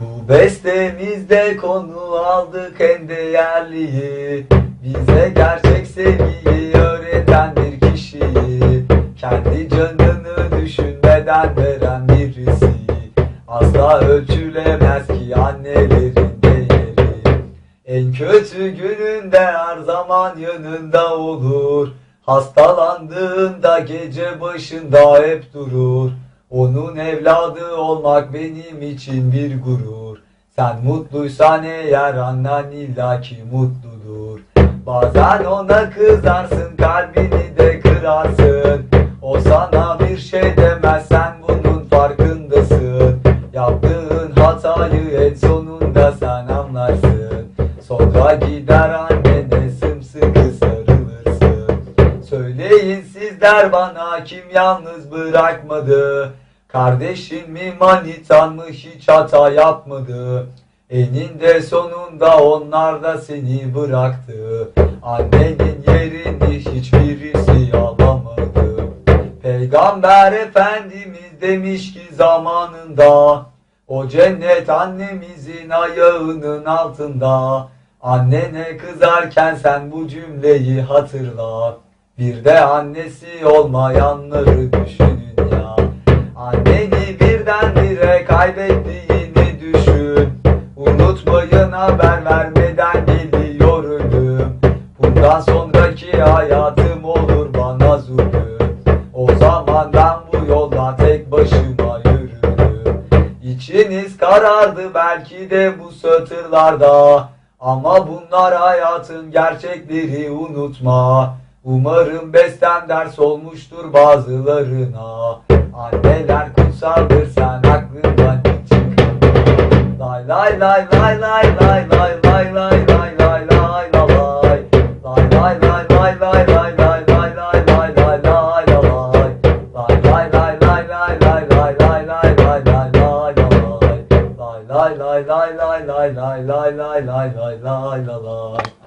Bu bestemizde konu aldık en değerliyi. Bize gerçek sevgiyi öğreten bir kişiyi. Kendi canını düşünmeden veren birisi Asla ölçülemez ki annelerin değeri. En kötü gününde her zaman yanında olur. Hastalandığında gece başında hep durur Onun evladı olmak benim için bir gurur. Sen mutluysan eğer annen illaki mutludur. Bazen ona kızarsın kalbini de kırarsın. O sana bir şey demez sen bunun farkındasın. Yaptığın hatayı en sonunda sen anlarsın. Sonra gider annene sımsıkı sarılırsın. Söyleyin sizler bana kim yalnız bırakmadı Kardeşin mi manitan mı hiç hata yapmadı. Eninde sonunda onlar da seni bıraktı. Annenin yerini hiçbirisi alamadı. Peygamber Efendimiz demiş ki zamanında O cennet annemizin ayağının altında. Annene kızarken sen bu cümleyi hatırla Bir de annesi olmayanları düşünün. ya Anneni birdenbire kaybettiğini düşün. Unutmayın haber vermeden geliyor ölüm Bundan sonraki hayatım olur bana zulüm. O zaman ben bu yolda tek başıma yürüdüm İçiniz karardı belki de bu satırlarda. Ama bunlar hayatın gerçekleri unutma Umarım bestem ders olmuştur bazılarına Anneler kutsaldır sen aklından çıkarma Lay lay lay lay lay lay lay lay lay lay lay lay la lay Lay lay lay lay lay lay lay lay lay lay lay lay la lay Lay lay lay lay lay lay lay lay lay lay lay lay la lay Lay lay lay lay lay lay lay lay lay lay lay la lay